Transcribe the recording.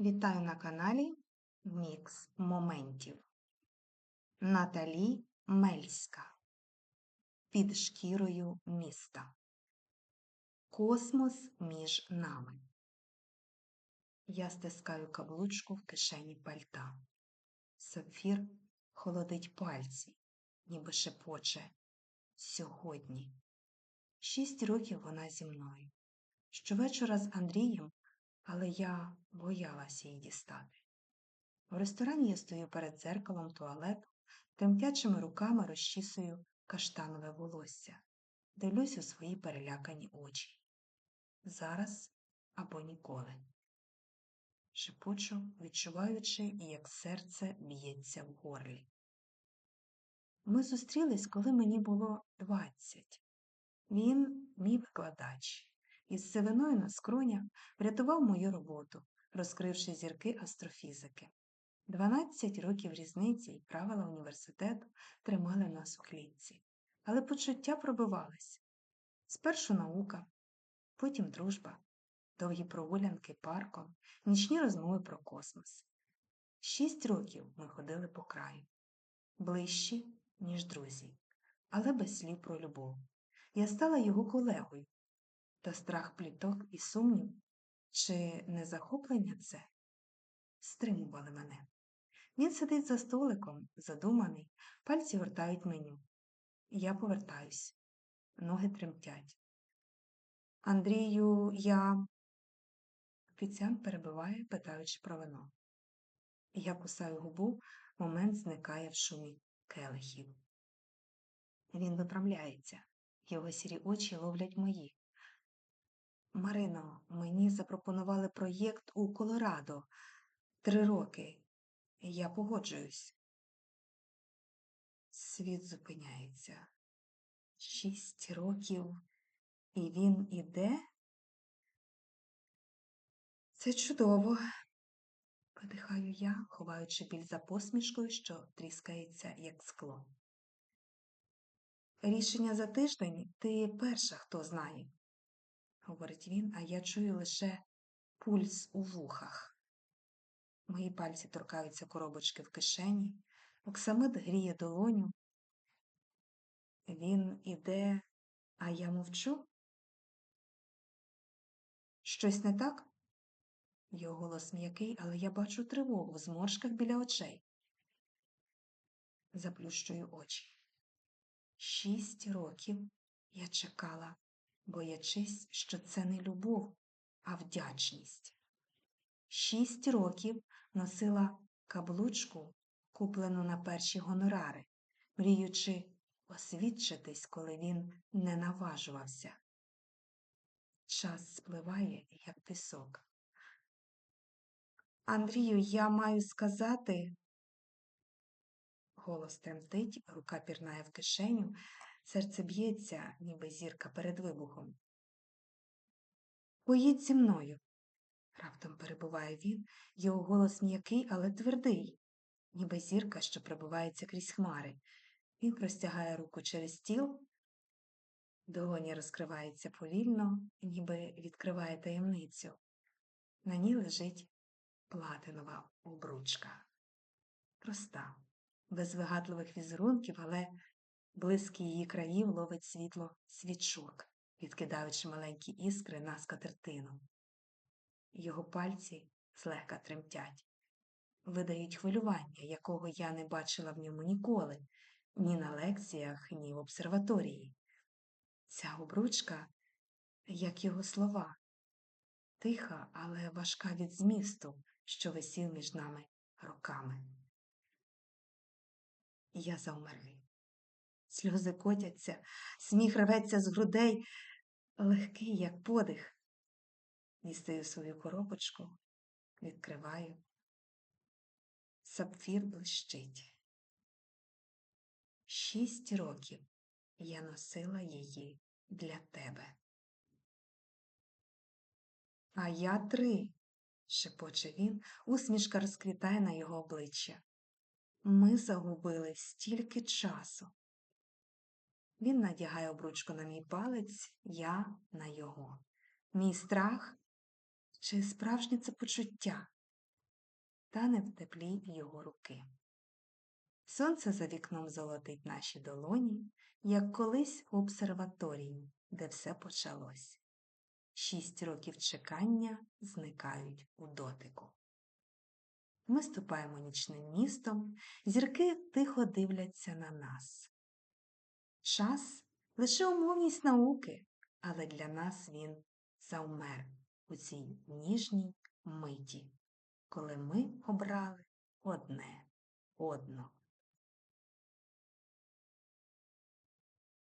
Вітаю на каналі Мікс Моментів. Наталі Мельська. Під шкірою міста. Космос між нами. Я стискаю каблучку в кишені пальта. Сапфір холодить пальці, ніби шепоче. Сьогодні. Шість років вона зі мною. Щовечора з Андрієм але я боялася її дістати. В ресторані я стою перед дзеркалом туалету, тремтячими руками розчісую каштанове волосся, дивлюсь у свої перелякані очі. Зараз або ніколи. Шепочу, відчуваючи, як серце б'ється в горлі. Ми зустрілись, коли мені було двадцять. Він мій викладач із сивиною на скронях врятував мою роботу, розкривши зірки астрофізики. Дванадцять років різниці і правила університету тримали нас у клітці, але почуття пробивались. Спершу наука, потім дружба, довгі прогулянки парком, нічні розмови про космос. Шість років ми ходили по краю, ближчі, ніж друзі, але без слів про любов. Я стала його колегою, та страх пліток і сумнів, чи не захоплення це стримували мене. Він сидить за столиком, задуманий, пальці гортають меню. Я повертаюсь, ноги тремтять. Андрію, я. Офіціант перебиває, питаючи про вино. Я кусаю губу, момент зникає в шумі келихів. Він виправляється, його сірі очі ловлять мої. Марино, мені запропонували проєкт у Колорадо три роки. Я погоджуюсь. Світ зупиняється. Шість років, і він іде? Це чудово, видихаю я, ховаючи біль за посмішкою, що тріскається, як скло. Рішення за тиждень ти перша, хто знає говорить він, а я чую лише пульс у вухах. Мої пальці торкаються коробочки в кишені, оксамит гріє долоню. Він іде, а я мовчу. Щось не так? Його голос м'який, але я бачу тривогу в зморшках біля очей. Заплющую очі. Шість років я чекала боячись, що це не любов, а вдячність. Шість років носила каблучку, куплену на перші гонорари, мріючи освідчитись, коли він не наважувався. Час спливає, як пісок. Андрію, я маю сказати. Голос тремтить, рука пірнає в кишеню, Серце б'ється, ніби зірка перед вибухом. Поїдь зі мною, раптом перебуває він, його голос м'який, але твердий, ніби зірка, що пробивається крізь хмари. Він простягає руку через стіл, долоня розкривається повільно, ніби відкриває таємницю. На ній лежить платинова обручка. Проста, без вигадливих візерунків, але Блиск її країв ловить світло свічок, відкидаючи маленькі іскри на скатертину. Його пальці злегка тремтять, видають хвилювання, якого я не бачила в ньому ніколи, ні на лекціях, ні в обсерваторії. Ця обручка, як його слова, тиха, але важка від змісту, що висів між нами роками. Я завмерла сльози котяться, сміх рветься з грудей, легкий, як подих. Дістаю свою коробочку, відкриваю. Сапфір блищить. Шість років я носила її для тебе. А я три, шепоче він, усмішка розквітає на його обличчя. Ми загубили стільки часу. Він надягає обручку на мій палець, я на його. Мій страх чи справжнє це почуття? тане в теплі його руки. Сонце за вікном золотить наші долоні, як колись в обсерваторії, де все почалось. Шість років чекання зникають у дотику. Ми ступаємо нічним містом, зірки тихо дивляться на нас. Час лише умовність науки, але для нас він завмер у цій ніжній миті, коли ми обрали одне одного.